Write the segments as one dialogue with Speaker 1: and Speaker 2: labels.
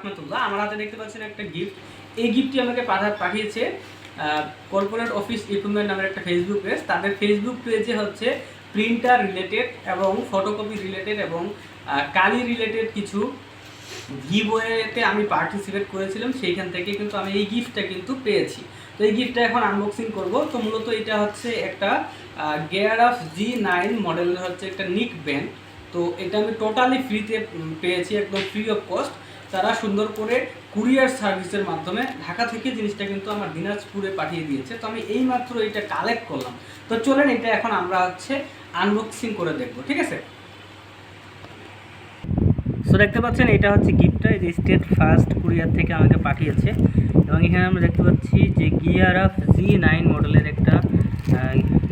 Speaker 1: রাহমাতুল্লাহ, আমার হাতে দেখতে পাচ্ছেন একটা গিফট এই গিফটটি আমাকে পাঠা পাঠিয়েছে কর্পোরেট অফিস ইকুইপমেন্ট নামের একটা ফেসবুক পেজ তাদের ফেসবুক পেজে হচ্ছে প্রিন্টার রিলেটেড এবং ফটোকপি রিলেটেড এবং কালি রিলেটেড কিছু গিভওয়েতে আমি পার্টিসিপেট করেছিলাম। সেইখান থেকে কিন্তু আমি এই গিফটটা কিন্তু পেয়েছি। তো এই গিফটটা এখন আনবক্সিং করব। তো মূলত এটা হচ্ছে একটা গেয়ার অফ জি নাইন মডেলের হচ্ছে একটা নিক ব্যান্ড তো এটা আমি টোটালি ফ্রিতে পেয়েছি, একদম ফ্রি অফ কস্ট তারা সুন্দর করে কুরিয়ার সার্ভিসের মাধ্যমে ঢাকা থেকে জিনিসটা কিন্তু আমার দিনাজপুরে পাঠিয়ে দিয়েছে। তো আমি এই মাত্র এটা কালেক্ট করলাম। তো চলেন, এটা এখন আমরা হচ্ছে আনবক্সিং করে দেখব, ঠিক আছে? সো দেখতে পাচ্ছেন, এটা হচ্ছে গিফটটা এই যে স্টেট ফার্স্ট কুরিয়ার থেকে আমাকে পাঠিয়েছে। এবং এখানে আমরা দেখতে পাচ্ছি যে গিয়ার অফ জি নাইন মডেলের একটা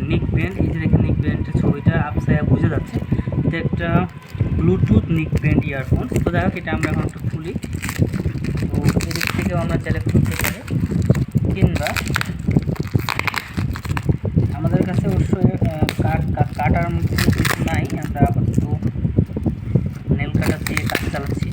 Speaker 1: নিক ব্যান্ড এই যে দেখেন নিক ব্যান্ডের ছবিটা আপসায়া বোঝা যাচ্ছে একটা ব্লুটুথ নিক ব্যান্ড ইয়ারফোন তো যাই এটা আমরা এখন একটু খুলি। তো এদিক থেকেও আমরা চাইলে খুলতে পারি। কিংবা আমাদের কাছে অবশ্যই কাট কাট- কাটার মধ্যে কিছু নাই আমরা আপাতত নেল কাটার দিয়ে কাজ চালাচ্ছি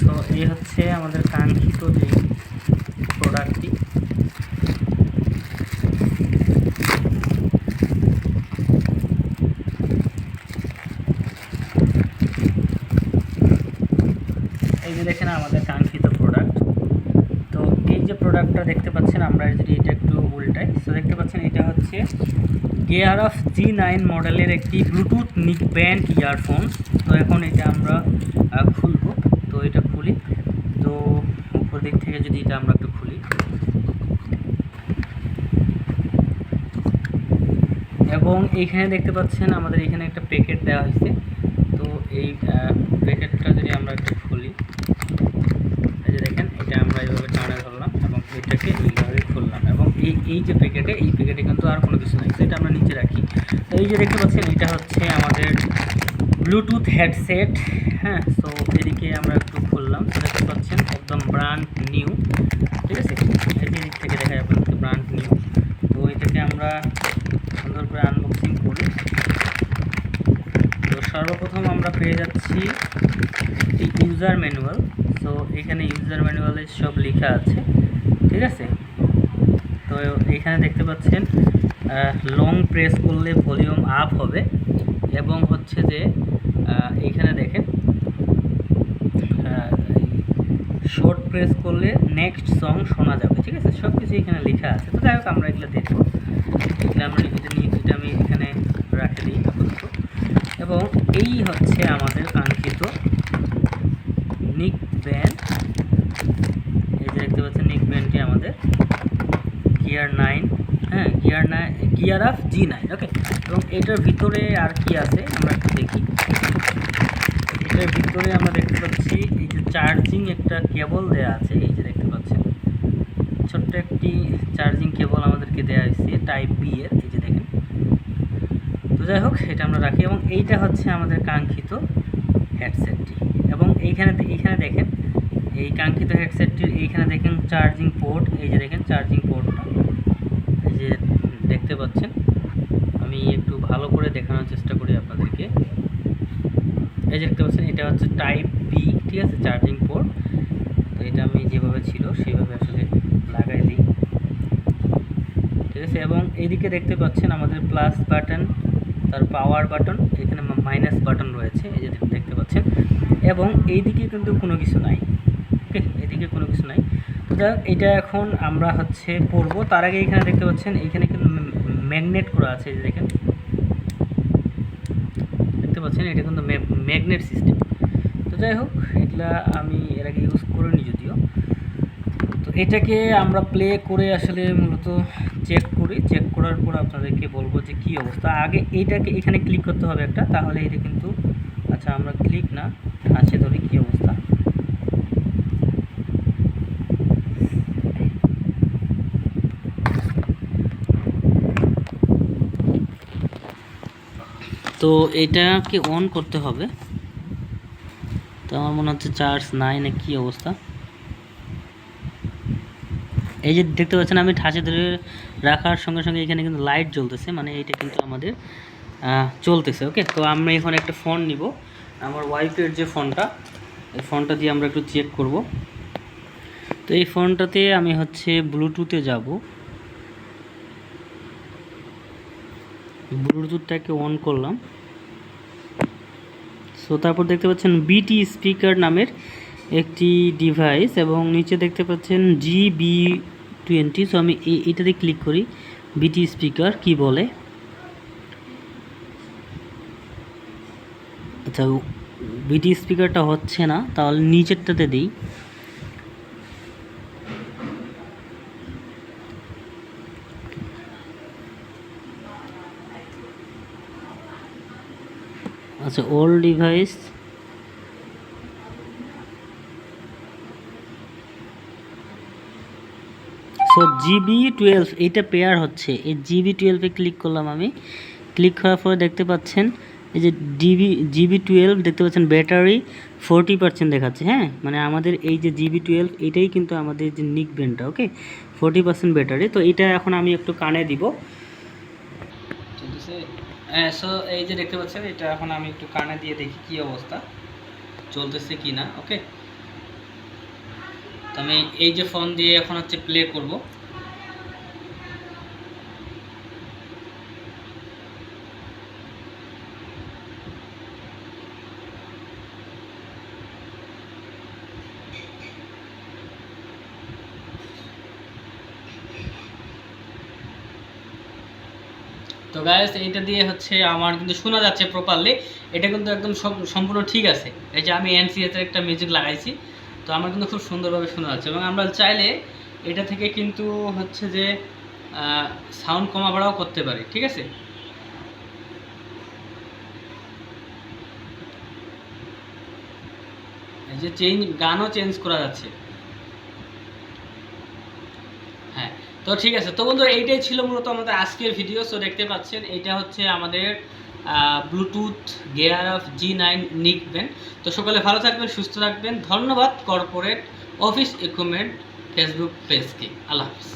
Speaker 1: তো এই হচ্ছে আমাদের কাঙ্ক্ষিত যে প্রোডাক্টটি এই যে দেখেন আমাদের কাঙ্ক্ষিত প্রোডাক্ট তো এই যে প্রোডাক্টটা দেখতে পাচ্ছেন, আমরা যদি এটা একটু উল্টাই। তো দেখতে পাচ্ছেন, এটা হচ্ছে গেয়ার অফ জি নাইন মডেলের একটি ব্লুটুথ নিক ব্যান্ড ইয়ারফোন তো এখন এটা আমরা খুলবো। তো এটা খুলি। তো উপর দিক থেকে যদি এটা আমরা একটু খুলি। এবং এইখানে দেখতে পাচ্ছেন, আমাদের এখানে একটা প্যাকেট দেওয়া হয়েছে। তো এই প্যাকেটটা যদি আমরা একটু খুলি। এই যে দেখেন, এটা আমরা এইভাবে টানে ধরলাম এবং এটাকে এইভাবে খুললাম এবং এই যে প্যাকেটে, এই প্যাকেটে কিন্তু আর কোনো কিছু নেই। সেটা আমরা নিচে রাখি। তো এই যে দেখতে পাচ্ছেন, এটা হচ্ছে আমাদের ব্লুটুথ হেডসেট হ্যাঁ? তো এদিকে আমরা একটু খুললাম। দেখতে পাচ্ছেন, একদম ব্র্যান্ড নিউ ঠিক আছে? দিক থেকে দেখা যাবে ব্র্যান্ড নিউ তো এটাকে আমরা সুন্দর করে আনবক্সিং করি। তো সর্বপ্রথম আমরা পেয়ে যাচ্ছি একটি ইউজার ম্যানুয়াল তো এখানে ইউজার ম্যানুয়ালে সব লেখা আছে, ঠিক আছে? তো এখানে দেখতে পাচ্ছেন লং প্রেস করলে ভলিউম আপ হবে এবং হচ্ছে যে এইখানে দেখেন শর্ট প্রেস করলে নেক্সট সং শোনা যাবে, ঠিক আছে? সব কিছু এখানে লেখা আছে। তো যাই হোক, আমরা এগুলো দেখব। এগুলো আমরা এটা নিয়ে এটা আমি এখানে রাখে দিই এবং এই হচ্ছে আমাদের কাঙ্ক্ষিত নিক ব্যান্ড এই যে দেখতে পাচ্ছেন নিক ব্যান্ডটি আমাদের গিয়ার নাইন হ্যাঁ gear nine gear of G nine okay এবং এটার ভিতরে আর কি আছে? আমরা একটু দেখি। এটার ভিতরে আমরা দেখতে পাচ্ছি, এই যে চার্জিং একটা কেবল দেওয়া আছে, এই যে দেখতে পাচ্ছেন। ছোট্ট একটি চার্জিং কেবল আমাদেরকে দেওয়া হয়েছে টাইপ বি এর, এই যে দেখেন। তো যাই হোক, এটা আমরা রাখি এবং এইটা হচ্ছে আমাদের কাঙ্ক্ষিত হেডসেটটি এবং এইখানে এইখানে দেখেন এই কাঙ্ক্ষিত হেডসেটটির এইখানে দেখেন চার্জিং পোর্ট, এই যে দেখেন চার্জিং পোর্টটা। এই যে দেখতে পাচ্ছেন, আমি একটু ভালো করে দেখানোর চেষ্টা করি আপনাদেরকে। এই যে দেখতে পাচ্ছেন, এটা হচ্ছে টাইপ বি ঠিক আছে, চার্জিং পোর্ট। তো এটা আমি যেভাবে ছিল, সেভাবে আসলে লাগাই দিই ঠিক আছে, এবং এইদিকে দেখতে পাচ্ছেন আমাদের প্লাস বাটন তার পাওয়ার বাটন এখানে মাইনাস বাটন রয়েছে, এই যে দেখতে পাচ্ছেন। এবং এইদিকে কিন্তু কোনো কিছু নাই। ওকে এইদিকে কোনো কিছু নাই। তো যাই এটা এখন আমরা হচ্ছে পড়ব তার আগে এখানে দেখতে পাচ্ছেন, এইখানে কিন্তু ম্যাগনেট করা আছে, এই দেখেন। দেখতে পাচ্ছেন, এটা কিন্তু ম্যাগনেট সিস্টেম। তো যাই হোক, এগুলা আমি এর আগে ইউজ করিনি যদিও। তো এটাকে আমরা প্লে করে আসলে মূলত চেক করি। চেক করার পর আপনাদেরকে বলব যে কি অবস্থা। আগে এইটাকে এখানে ক্লিক করতে হবে একটা, তাহলে এটা কিন্তু আচ্ছা আমরা ক্লিক না। আছে ধরি কী অবস্থা তো এটাকে অন করতে হবে। তো আমার মনে হচ্ছে চার্জ নাই না কি অবস্থা? এই যে দেখতে পাচ্ছেন, আমি ঠাসে ধরে রাখার সঙ্গে সঙ্গে এখানে কিন্তু লাইট জ্বলতেছে মানে এইটা কিন্তু আমাদের চলতেছে ওকে তো আমরা এখন একটা ফোন নিব। আমার ওয়াইফের যে ফোনটা এই ফোনটা দিয়ে আমরা একটু চেক করব। তো এই ফোনটাতে আমি হচ্ছে ব্লুটুথে যাব। ব্লুটুথটাকে অন করলাম। সো তারপর দেখতে পাচ্ছেন বিটি স্পিকার নামের একটি ডিভাইস এবং নিচে দেখতে পাচ্ছেন জিবি টোয়েন্টি সো আমি এই- এটাতে ক্লিক করি বিটি স্পিকার কি বলে? আচ্ছা বিটি স্পিকারটা হচ্ছে না, তাহলে নিচেরটাতে দিই। আচ্ছা old device so GB twelve এইটা পেয়ার হচ্ছে। এই জিবি টুয়েলভে ক্লিক করলাম আমি। ক্লিক করার পরে দেখতে পাচ্ছেন, এই যে ডিবি জিবি টুয়েলভ দেখতে পাচ্ছেন ব্যাটারি ফোরটি পার্সেন্ট দেখাচ্ছে হ্যাঁ? মানে আমাদের এই যে জিবি টুয়েলভ এটাই কিন্তু আমাদের যে নিক ব্যান্ডটা ওকে ফোরটি পার্সেন্ট ব্যাটারি তো এটা এখন আমি একটু কানে দিব। চলতেছে হ্যাঁ সো এই যে দেখতে পাচ্ছেন, এটা এখন আমি একটু কানে দিয়ে দেখি কি অবস্থা, চলতেছে কি না ওকে তো আমি এই যে ফোন দিয়ে এখন হচ্ছে প্লে করব। তো গাইস এইটা দিয়ে হচ্ছে আমার কিন্তু শোনা যাচ্ছে প্রপারলি এটা কিন্তু একদম সম্পূর্ণ ঠিক আছে। এই যে আমি এনসিএস এর একটা মিউজিক লাগাইছি। তো আমার কিন্তু খুব সুন্দরভাবে শোনা যাচ্ছে। এবং আমরা চাইলে এটা থেকে কিন্তু হচ্ছে যে সাউন্ড কমা বাড়াও করতে পারি, ঠিক আছে? এই যে চেঞ্জ গানও চেঞ্জ করা যাচ্ছে হ্যাঁ তো ঠিক আছে, তো বন্ধুরা এইটাই ছিল মূলত আমাদের আজকের ভিডিও সো দেখতে পাচ্ছেন, এটা হচ্ছে আমাদের Bluetooth gear of G nine neckband তো সকলে ভালো থাকবেন, সুস্থ থাকবেন। ধন্যবাদ কর্পোরেট অফিস ইকুইপমেন্ট ফেসবুক পেজকে আল্লাহ হাফিজ।